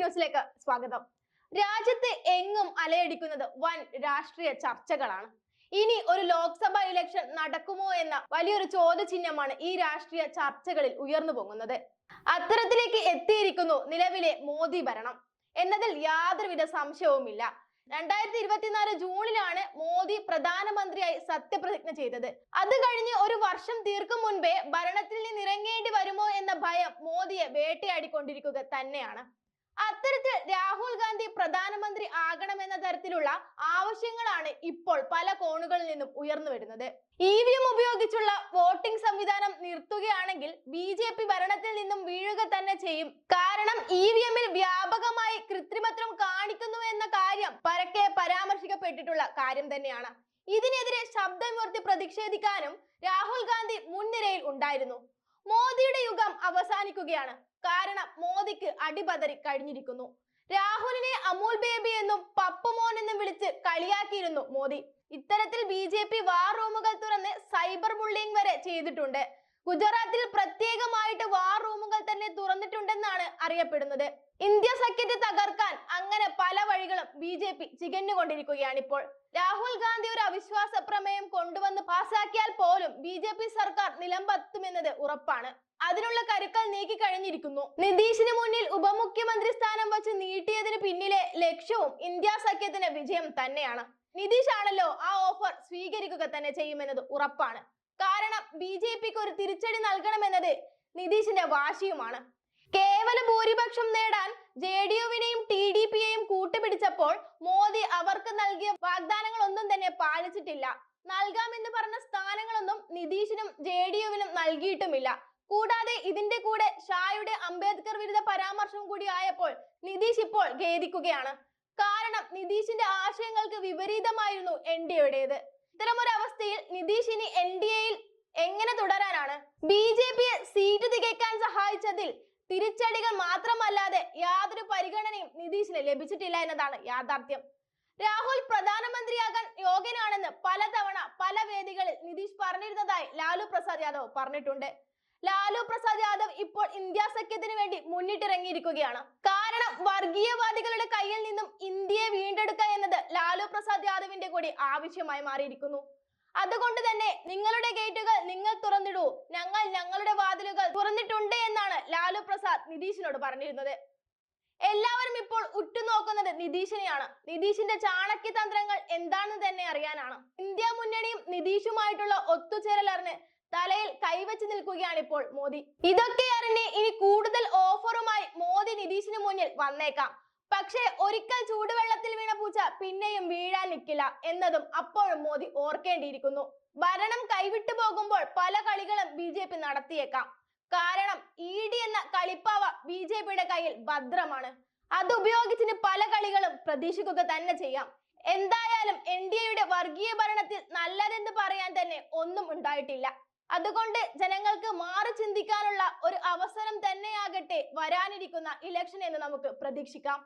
ന്യൂസിലേക്ക് സ്വാഗതം. രാജ്യത്ത് എങ്ങും അലയടിക്കുന്നത് വൻ രാഷ്ട്രീയ ചർച്ചകളാണ്. ഇനി ഒരു ലോക്സഭാ ഇലക്ഷൻ നടക്കുമോ എന്ന വലിയൊരു ചോദ്യചിഹ്നമാണ് ഈ രാഷ്ട്രീയ ചർച്ചകളിൽ ഉയർന്നു പൊങ്ങുന്നത്. അത്തരത്തിലേക്ക് എത്തിയിരിക്കുന്നു നിലവിലെ മോദി ഭരണം. എന്നതിൽ യാതൊരുവിധ സംശയവുമില്ല. രണ്ടായിരത്തി ഇരുപത്തിനാല് ജൂണിലാണ് മോദി പ്രധാനമന്ത്രിയായി സത്യപ്രതിജ്ഞ ചെയ്തത്. അത് കഴിഞ്ഞ് ഒരു വർഷം തീർക്കും മുൻപേ ഭരണത്തിൽ നിന്ന് ഇറങ്ങേണ്ടി വരുമോ എന്ന ഭയം മോദിയെ വേട്ടയാടിക്കൊണ്ടിരിക്കുക തന്നെയാണ്. അത്തരത്തിൽ രാഹുൽ ഗാന്ധി പ്രധാനമന്ത്രി ആകണമെന്ന തരത്തിലുള്ള ആവശ്യങ്ങളാണ് ഇപ്പോൾ പല കോണുകളിൽ നിന്നും ഉയർന്നു വരുന്നത്. ഇ വി എം ഉപയോഗിച്ചുള്ള വോട്ടിംഗ് സംവിധാനം നിർത്തുകയാണെങ്കിൽ ബി ജെ പി ഭരണത്തിൽ നിന്നും വീഴുക തന്നെ ചെയ്യും. കാരണം ഇ വി എമ്മിൽ വ്യാപകമായി കൃത്രിമത്വം കാണിക്കുന്നു എന്ന കാര്യം പരക്കെ പരാമർശിക്കപ്പെട്ടിട്ടുള്ള കാര്യം തന്നെയാണ്. ഇതിനെതിരെ ശബ്ദമുയർത്തി പ്രതിഷേധിക്കാനും രാഹുൽ ഗാന്ധി മുൻനിരയിൽ ഉണ്ടായിരുന്നു. മോദിയുടെ യുഗം അവസാനിക്കുകയാണ്. കാരണം മോദിക്ക് അടിപതറി കഴിഞ്ഞിരിക്കുന്നു. രാഹുലിനെ അമൂൽ ബേബി എന്നും പപ്പുമോൻ എന്നും വിളിച്ച് കളിയാക്കിയിരുന്നു മോദി. ഇത്തരത്തിൽ ബി ജെ പി വാർ റൂമുകൾ തുറന്ന് സൈബർ ബുള്ളിംഗ് വരെ ചെയ്തിട്ടുണ്ട്. ഗുജറാത്തിൽ പ്രത്യേകമായിട്ട് വാർ റൂമുകൾ തന്നെ തുറന്നിട്ടുണ്ടെന്നാണ് അറിയപ്പെടുന്നത്. ഇന്ത്യ സഖ്യത്തെ തകർക്കാൻ പല വഴികളും ബി ജെ പി ചികഞ്ഞുകൊണ്ടിരിക്കുകയാണ് ഇപ്പോൾ. രാഹുൽ ഗാന്ധി ഒരു അവിശ്വാസ പ്രമേയം കൊണ്ടുവന്ന് പാസാക്കിയാൽ പോലും ബി ജെ പി സർക്കാർ നിലമ്പത്തുമെന്നത് ഉറപ്പാണ്. അതിനുള്ള കരുക്കൾ നീക്കി കഴിഞ്ഞിരിക്കുന്നു. നിതീഷിന് മുന്നിൽ ഉപമുഖ്യമന്ത്രി സ്ഥാനം വച്ച് നീട്ടിയതിന് പിന്നിലെ ലക്ഷ്യവും ഇന്ത്യ സഖ്യത്തിന് വിജയം തന്നെയാണ്. നിതീഷ് ആണല്ലോ ആ ഓഫർ സ്വീകരിക്കുക തന്നെ ചെയ്യുമെന്നത് ഉറപ്പാണ്. കാരണം ബി ജെ പിക്ക് ഒരു തിരിച്ചടി നൽകണമെന്നത് നിതീഷിന്റെ വാശിയുമാണ്. കേവല ഭൂരിപക്ഷം നേടാൻ ജെ ഡി പിയെയും കൂട്ടുപിടിച്ചപ്പോൾ മോദി അവർക്ക് നൽകിയ വാഗ്ദാനങ്ങൾ ഒന്നും തന്നെ പാലിച്ചിട്ടില്ല. നൽകാമെന്ന് പറഞ്ഞ സ്ഥാനങ്ങളൊന്നും നിതീഷിനും ജെ ഡി യുവിനും നൽകിയിട്ടുമില്ല. കൂടാതെ ഇതിന്റെ കൂടെ ഷായുടെ അംബേദ്കർ വിരുദ്ധ പരാമർശം കൂടി ആയപ്പോൾ നിതീഷ് ഇപ്പോൾ ഖേദിക്കുകയാണ്. കാരണം നിതീഷിന്റെ ആശയങ്ങൾക്ക് വിപരീതമായിരുന്നു എൻ ഡി എയുടേത്. ഇത്തരമൊരു അവസ്ഥയിൽ നിതീഷ് ഇനി എൻ ഡി എയിൽ എങ്ങനെ തുടരാനാണ്? ബി ജെ പിയെ സീറ്റ് തികയ്ക്കാൻ സഹായിച്ചതിൽ തിരിച്ചടികൾ മാത്രമല്ലാതെ യാതൊരു പരിഗണനയും നിതീഷിന് ലഭിച്ചിട്ടില്ല എന്നതാണ് യാഥാർത്ഥ്യം. രാഹുൽ പ്രധാനമന്ത്രിയാകാൻ യോഗ്യനാണെന്ന് പലതവണ പല വേദികളിൽ നിതീഷ് പറഞ്ഞിരുന്നതായി ലാലു പ്രസാദ് യാദവ് പറഞ്ഞിട്ടുണ്ട്. ലാലു പ്രസാദ് യാദവ് ഇപ്പോൾ ഇന്ത്യ സഖ്യത്തിന് വേണ്ടി മുന്നിട്ടിറങ്ങിയിരിക്കുകയാണ്. കാരണം വർഗീയവാദികളുടെ കയ്യിൽ നിന്നും ഇന്ത്യയെ വീണ്ടെടുക്കുക എന്നത് ലാലു പ്രസാദ് യാദവിന്റെ കൂടി ആവശ്യമായി മാറിയിരിക്കുന്നു. അതുകൊണ്ട് തന്നെ നിങ്ങളുടെ നിതീഷിനോട് പറഞ്ഞിരുന്നത്. എല്ലാവരും ഇപ്പോൾ ഉറ്റുനോക്കുന്നത് നിതീഷിനെയാണ്. നിതീഷിന്റെ ചാണക്യ തന്ത്രങ്ങൾ എന്താണെന്ന് തന്നെ അറിയാനാണ്. ഇന്ത്യ മുന്നണിയും നിതീഷുമായിട്ടുള്ള ഒത്തുചേരൽ അറിഞ്ഞ് തലയിൽ കൈവച്ച് നിൽക്കുകയാണ് ഇപ്പോൾ മോദി. ഇതൊക്കെ അറിഞ്ഞ് ഇനി കൂടുതൽ ഓഫറുമായി മോദി നിതീഷിന് മുന്നിൽ വന്നേക്കാം. പക്ഷേ ഒരിക്കൽ ചൂടുവെള്ളത്തിൽ വീണ പൂച്ച പിന്നെയും വീഴാൻ നിൽക്കില്ല എന്നതും അപ്പോഴും മോദി ഓർക്കേണ്ടിയിരിക്കുന്നു. ഭരണം കൈവിട്ടു പോകുമ്പോൾ പല കളികളും ബി നടത്തിയേക്കാം. കാരണം ഇ ഡി എന്ന കളിപ്പാവ ബി കയ്യിൽ ഭദ്രമാണ്. അത് ഉപയോഗിച്ചിന് പല കളികളും പ്രതീക്ഷിക്കുക തന്നെ ചെയ്യാം. എന്തായാലും എൻ ഡി എയുടെ വർഗീയ ഭരണത്തിൽ നല്ലതെന്ന് പറയാൻ തന്നെ ഒന്നും ഉണ്ടായിട്ടില്ല. അതുകൊണ്ട് ജനങ്ങൾക്ക് മാറി ചിന്തിക്കാനുള്ള ഒരു അവസരം തന്നെയാകട്ടെ വരാനിരിക്കുന്ന ഇലക്ഷൻ എന്ന് നമുക്ക് പ്രതീക്ഷിക്കാം.